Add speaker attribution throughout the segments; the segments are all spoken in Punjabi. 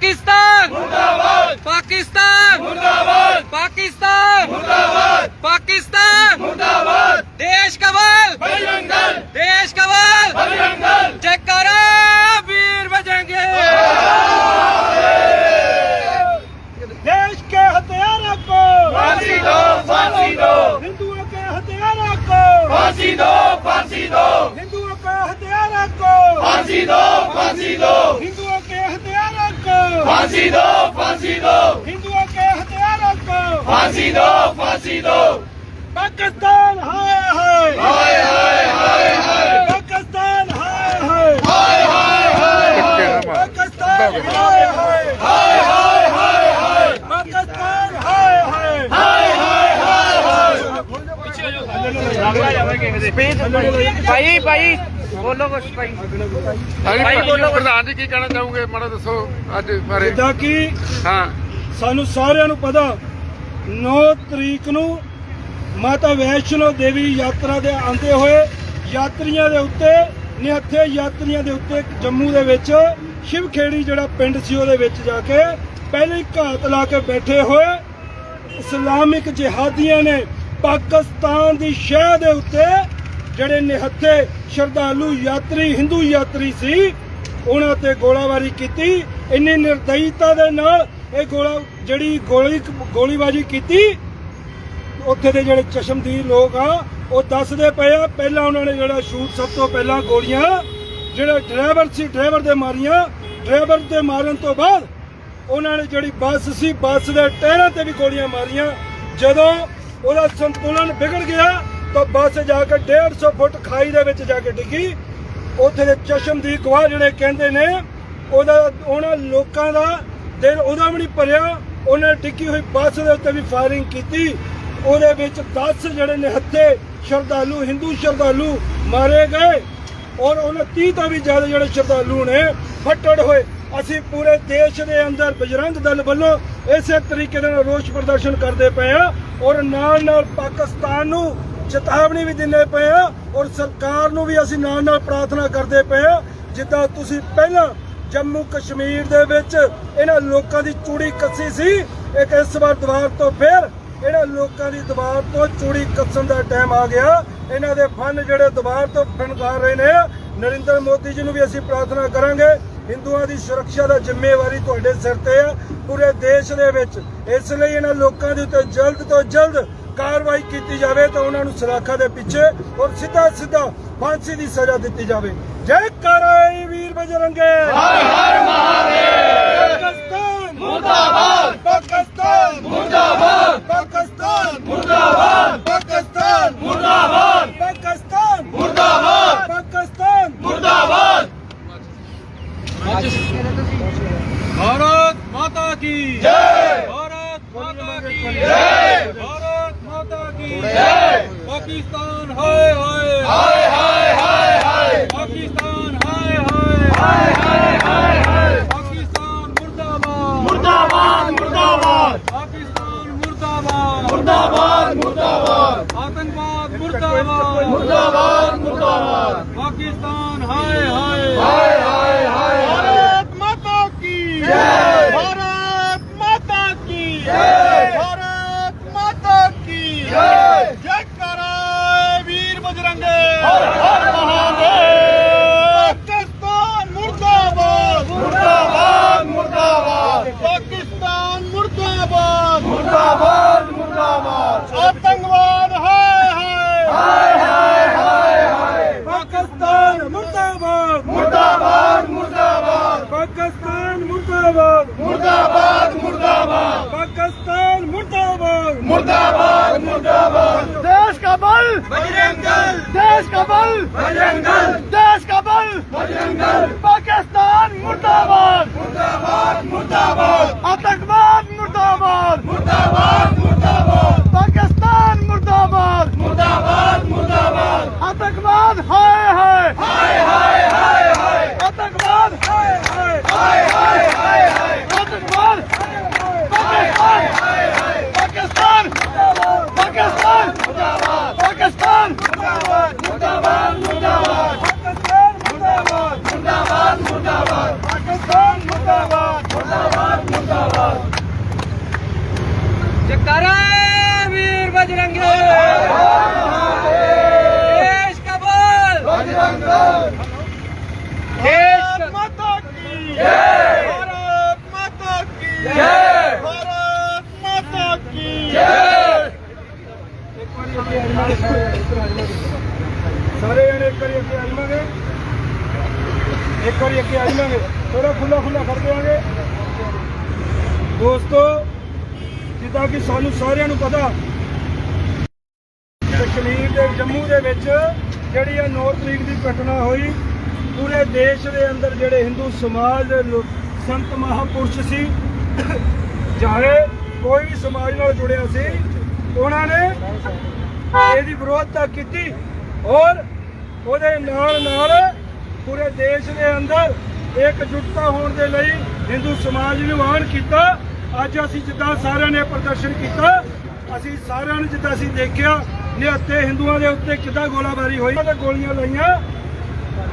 Speaker 1: ਪਾਕਿਸਤਾਨ
Speaker 2: ਮੁਰਦਾਬਾਦ
Speaker 1: ਪਾਕਿਸਤਾਨ
Speaker 2: ਮੁਰਦਾਬਾਦ
Speaker 1: ਪਾਕਿਸਤਾਨ
Speaker 2: ਮੁਰਦਾਬਾਦ
Speaker 1: ਪਾਕਿਸਤਾਨ
Speaker 2: ਮੁਰਦਾਬਾਦ
Speaker 1: ਦੇਸ਼ ਕਵਲ
Speaker 2: ਬਜਰੰਗਲ
Speaker 1: ਦੇਸ਼ ਕਵਲ
Speaker 2: ਬਜਰੰਗਲ
Speaker 1: ਜੈਕਾਰਾ ਵੀਰ बजेंगे देश के हथियारों को
Speaker 2: फांसी दो फांसी दो
Speaker 1: हिंदुओं के हथियारों को
Speaker 2: फांसी दो फांसी दो
Speaker 1: हिंदुओं के हथियारों को
Speaker 2: फांसी दो फांसी दो
Speaker 1: हिंदुओं के हथियारों को
Speaker 2: फांसी दो फांसी दो
Speaker 1: हिंदुओं के हथियारों को
Speaker 2: फांसी दो फांसी दो
Speaker 1: पाकिस्तान हाय हाय
Speaker 2: हाय हाय हाय हाय
Speaker 1: पाकिस्तान हाय हाय
Speaker 2: हाय हाय हाय
Speaker 1: पाकिस्तान हाय हाय
Speaker 2: हाय हाय हाय हाय
Speaker 1: पाकिस्तान हाय हाय
Speaker 2: हाय हाय हाय हाय
Speaker 1: भाई भाई ਬੋਲੋ ਕੁਛ ਭਾਈ।
Speaker 3: ਬੋਲੋ ਪ੍ਰਧਾਨ ਜੀ ਕੀ ਕਹਿਣਾ ਚਾਹੋਗੇ? ਮਾੜਾ ਦੱਸੋ ਅੱਜ ਬਾਰੇ।
Speaker 1: ਜਿੱਦਾਂ ਕਿ
Speaker 3: ਹਾਂ।
Speaker 1: ਸਾਨੂੰ ਸਾਰਿਆਂ ਨੂੰ ਪਤਾ 9 ਤਰੀਕ ਨੂੰ ਮਾਤਾ ਵੈਸ਼ਨੋ ਦੇਵੀ ਯਾਤਰਾ ਦੇ ਆਂਦੇ ਹੋਏ ਯਾਤਰੀਆਂ ਦੇ ਉੱਤੇ ਨਿਹੱਥੇ ਯਾਤਰੀਆਂ ਦੇ ਉੱਤੇ ਜੰਮੂ ਦੇ ਵਿੱਚ ਸ਼ਿਵਖੇੜੀ ਜਿਹੜਾ ਪਿੰਡ ਸੀ ਉਹਦੇ ਵਿੱਚ ਜਾ ਕੇ ਪਹਿਲੇ ਘਾਤ ਲਾ ਕੇ ਬੈਠੇ ਹੋਏ ਇਸਲਾਮਿਕ ਜਿਹਾਦੀਆਂ ਨੇ ਪਾਕਿਸਤਾਨ ਦੀ ਸ਼ਹਿਰ ਦੇ ਉੱਤੇ ਜਿਹੜੇ ਨਿਹੱਥੇ ਸ਼ਰਧਾਲੂ ਯਾਤਰੀ, ਹਿੰਦੂ ਯਾਤਰੀ ਸੀ, ਉਹਨਾਂ ਤੇ ਗੋਲਾਬਾਰੀ ਕੀਤੀ। ਇੰਨੀ ਨਿਰਦਇਤਾ ਦੇ ਨਾਲ ਇਹ ਗੋਲਾ, ਜਿਹੜੀ ਗੋਲੀ ਗੋਲੀਬਾਜ਼ੀ ਕੀਤੀ, ਉੱਥੇ ਦੇ ਜਿਹੜੇ ਚਸ਼ਮਦੀਦ ਲੋਕ ਆ, ਉਹ ਦੱਸਦੇ ਪਏ ਆ, ਪਹਿਲਾਂ ਉਹਨਾਂ ਨੇ ਜਿਹੜਾ ਸ਼ੂਟ ਸਭ ਤੋਂ ਪਹਿਲਾਂ ਗੋਲੀਆਂ, ਜਿਹੜਾ ਡਰਾਈਵਰ ਸੀ, ਡਰਾਈਵਰ ਦੇ ਮਾਰੀਆਂ। ਡਰਾਈਵਰ ਦੇ ਮਾਰਨ ਤੋਂ ਬਾਅਦ ਉਹਨਾਂ ਨੇ ਜਿਹੜੀ ਬੱਸ ਸੀ, ਬੱਸ ਦੇ ਟਾਇਰਾਂ ਤੇ ਵੀ ਗੋਲੀਆਂ ਮਾਰੀਆਂ। ਜਦੋਂ ਉਹਦਾ ਸੰਤੁਲਨ ਵਿਗੜ ਗਿਆ ਤਾਂ ਬੱਸ ਜਾ ਕੇ 150 ਫੁੱਟ ਖਾਈ ਦੇ ਵਿੱਚ ਜਾ ਕੇ ਡਿੱਗੀ। ਉੱਥੇ ਦੇ ਚਸ਼ਮਦੀਦ ਗਵਾਹ ਜਿਹੜੇ ਕਹਿੰਦੇ ਨੇ, ਉਹਦਾ ਉਹਨਾਂ ਲੋਕਾਂ ਦਾ ਦਿਲ ਉਹਦਾ ਵੀ ਨਹੀਂ ਭਰਿਆ। ਉਹਨੇ ਡਿੱਗੀ ਹੋਈ ਬੱਸ ਦੇ ਉੱਤੇ ਵੀ ਫਾਇਰਿੰਗ ਕੀਤੀ। ਉਹਦੇ ਵਿੱਚ 10 ਜਿਹੜੇ ਨਿਹੱਥੇ ਸ਼ਰਧਾਲੂ, ਹਿੰਦੂ ਸ਼ਰਧਾਲੂ ਮਾਰੇ ਗਏ। ਔਰ ਉਹਨਾਂ 30 ਤੋਂ ਵੀ ਜ਼ਿਆਦਾ ਜਿਹੜੇ ਸ਼ਰਧਾਲੂ ਨੇ ਫੱਟੜ ਹੋਏ। ਅਸੀਂ ਪੂਰੇ ਦੇਸ਼ ਦੇ ਅੰਦਰ ਬਜਰੰਗ ਦਲ ਵੱਲੋਂ ਇਸੇ ਤਰੀਕੇ ਦੇ ਨਾਲ ਰੋਸ ਪ੍ਰਦਰਸ਼ਨ ਕਰਦੇ ਪਏ ਆ ਔਰ ਨਾਲ ਨਾਲ ਪਾਕਿਸਤਾਨ ਨੂੰ ਚੇਤਾਵਨੀ ਵੀ ਦਿੰਦੇ ਪਏ ਆ ਔਰ ਸਰਕਾਰ ਨੂੰ ਵੀ ਅਸੀਂ ਨਾਲ ਨਾਲ ਪ੍ਰਾਰਥਨਾ ਕਰਦੇ ਪਏ ਆ, ਜਿੱਦਾਂ ਤੁਸੀਂ ਪਹਿਲਾਂ ਜੰਮੂ ਕਸ਼ਮੀਰ ਦੇ ਵਿੱਚ ਇਹਨਾਂ ਲੋਕਾਂ ਦੀ ਚੂੜੀ ਕੱਸੀ ਸੀ, ਇੱਕ ਇਸ ਵਾਰ ਦੁਬਾਰ ਤੋਂ ਫਿਰ ਇਹਨਾਂ ਲੋਕਾਂ ਦੀ ਦੁਬਾਰ ਤੋਂ ਚੂੜੀ ਕੱਸਣ ਦਾ ਟਾਈਮ ਆ ਗਿਆ। ਇਹਨਾਂ ਦੇ ਫਨ ਜਿਹੜੇ ਦੁਬਾਰ ਤੋਂ ਫਨਕਾਰ ਰਹੇ ਨੇ, ਨਰਿੰਦਰ ਮੋਦੀ ਜੀ ਨੂੰ ਵੀ ਅਸੀਂ ਪ੍ਰਾਰਥਨਾ ਕਰਾਂਗੇ, ਹਿੰਦੂਆਂ ਦੀ ਸੁਰੱਖਿਆ ਦਾ ਜ਼ਿੰਮੇਵਾਰੀ ਤੁਹਾਡੇ ਸਿਰ ਤੇ ਆ। ਪੂਰੇ ਦੇਸ਼ ਦੇ ਵਿੱਚ ਇਸ ਲਈ ਇਹਨਾਂ ਲੋਕਾਂ ਦੇ ਉੱਤੇ ਜਲਦ ਤੋਂ ਜਲਦ ਕਾਰਵਾਈ ਕੀਤੀ ਜਾਵੇ ਤਾਂ ਉਹਨਾਂ ਨੂੰ ਸਲਾਖਾਂ ਦੇ ਪਿੱਛੇ ਔਰ ਸਿੱਧਾ ਸਿੱਧਾ ਫਾਂਸੀ ਦੀ ਸਜ਼ਾ ਦਿੱਤੀ ਜਾਵੇ। ਜੈ ਕਰਾਈ ਵੀਰ ਬਜਰੰਗੇ।
Speaker 2: ਹਰ ਹਰ ਮਹਾਦੇਵ।
Speaker 1: ਪਾਕਿਸਤਾਨ।
Speaker 2: ਮੁਰਦਾਬਾਦ।
Speaker 1: ਪਾਕਿਸਤਾਨ।
Speaker 2: ਮੁਰਦਾਬਾਦ।
Speaker 1: ਪਾਕਿਸਤਾਨ।
Speaker 2: ਮੁਰਦਾਬਾਦ।
Speaker 1: ਪਾਕਿਸਤਾਨ।
Speaker 2: ਮੁਰਦਾਬਾਦ। ਮੁਰਦਾਬਾਦ। ਮੁਰਦਾਬਾਦ
Speaker 1: ਮੁਰਦਾਬਾਦ। ਪਾਕਿਸਤਾਨ ਮੁਰਦਾਬਾਦ।
Speaker 2: ਮੁਰਦਾਬਾਦ ਮੁਰਦਾਬਾਦ। ਦੇਸ਼ ਦਾ ਬਲ। ਬਜਰੰਗ
Speaker 4: ਦਲ ਦੇਸ਼ ਦਾ ਬਲ। ਬਜਰੰਗ
Speaker 2: ਦਲ ਦੇਸ਼
Speaker 1: ਦਾ ਬਲ।
Speaker 2: ਬਜਰੰਗ ਦਲ
Speaker 1: ਪਾਕਿਸਤਾਨ ਮੁਰਦਾਬਾਦ।
Speaker 2: ਮੁਰਦਾਬਾਦ ਮੁਰਦਾਬਾਦ।
Speaker 4: जयकारा वीर बजरंगी देश का बल
Speaker 2: बजरंग दल
Speaker 4: देश माता की
Speaker 2: जय
Speaker 4: भारत माता की
Speaker 2: जय
Speaker 4: भारत माता की
Speaker 2: जय
Speaker 1: ਸਾਰੇ ਜਣੇ ਇੱਕ ਵਾਰੀ ਅੱਗੇ ਆ ਜਾਵਾਂਗੇ। ਇੱਕ ਵਾਰੀ ਅੱਗੇ ਆ ਜਾਵਾਂਗੇ। ਥੋੜਾ ਖੁੱਲਾ ਖੁੱਲਾ ਕਰ ਦੇਵਾਂਗੇ। ਦੋਸਤੋ, ਜਿੱਦਾਂ ਕਿ ਸਾਨੂੰ ਸਾਰਿਆਂ ਨੂੰ ਪਤਾ, ਕਸ਼ਮੀਰ ਦੇ, ਜੰਮੂ ਦੇ ਵਿੱਚ ਜਿਹੜੀ ਇਹ 9 ਤਰੀਕ ਦੀ ਘਟਨਾ ਹੋਈ, ਪੂਰੇ ਦੇਸ਼ ਦੇ ਅੰਦਰ ਜਿਹੜੇ ਹਿੰਦੂ ਸਮਾਜ ਦੇ ਸੰਤ ਮਹਾਪੁਰਸ਼ ਸੀ, ਚਾਹੇ ਕੋਈ ਵੀ ਸਮਾਜ ਨਾਲ ਜੁੜਿਆ ਸੀ, ਉਹਨਾਂ ਨੇ ਇਹਦੀ ਵਿਰੋਧਤਾ ਕੀਤੀ ਔਰ ਉਹਦੇ ਨਾਲ ਨਾਲ ਪੂਰੇ ਦੇਸ਼ ਦੇ ਅੰਦਰ ਇਕਜੁੱਟਤਾ ਹੋਣ ਦੇ ਲਈ ਹਿੰਦੂ ਸਮਾਜ ਨੂੰ ਆਹਵਾਨ ਕੀਤਾ। ਅੱਜ ਅਸੀਂ ਜਿੱਦਾਂ ਸਾਰਿਆਂ ਨੇ ਪ੍ਰਦਰਸ਼ਨ ਕੀਤਾ, ਅਸੀਂ ਸਾਰਿਆਂ ਨੇ ਜਿੱਦਾਂ ਅਸੀਂ ਦੇਖਿਆ, ਨਿਹੱਥੇ ਹਿੰਦੂਆਂ ਦੇ ਉੱਤੇ ਕਿੱਦਾਂ ਗੋਲਾਬਾਰੀ ਹੋਈ। ਤੇ ਗੋਲੀਆਂ ਲਾਈਆਂ।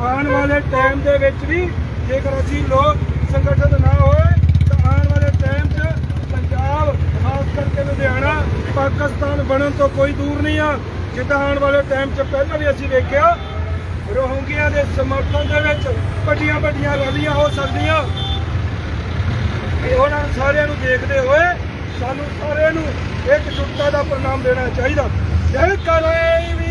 Speaker 1: ਆਉਣ ਵਾਲੇ ਟਾਈਮ ਦੇ ਵਿੱਚ ਵੀ ਜੇਕਰ ਅਸੀਂ ਲੋਕ ਸੰਗਠਿਤ ਨਾ ਹੋਏ, ਤਾਂ ਆਉਣ ਵਾਲੇ ਟਾਈਮ 'ਚ ਪੰਜਾਬ, ਖਾਸ ਕਰਕੇ ਲੁਧਿਆਣਾ, ਪਾਕਿਸਤਾਨ ਬਣਨ ਤੋਂ ਕੋਈ ਦੂਰ ਨਹੀਂ ਆ। ਜਿੱਦਾਂ ਆਉਣ ਵਾਲੇ ਟਾਈਮ 'ਚ ਪਹਿਲਾਂ ਵੀ ਅਸੀਂ ਵੇਖਿਆ ਰੋਹਿੰਗਿਆਂ ਦੇ ਸਮਰਥਨ ਦੇ ਵਿੱਚ ਵੱਡੀਆਂ ਵੱਡੀਆਂ ਰੈਲੀਆਂ ਹੋ ਸਕਦੀਆਂ। ਉਹਨਾਂ ਸਾਰਿਆਂ ਨੂੰ ਦੇਖਦੇ ਹੋਏ ਸਾਨੂੰ ਸਾਰਿਆਂ ਨੂੰ ਇੱਕ ਜੁੱਟਤਾ ਦਾ ਪ੍ਰਣਾਮ ਦੇਣਾ ਚਾਹੀਦਾ। ਜੈ ਕਾਲੇ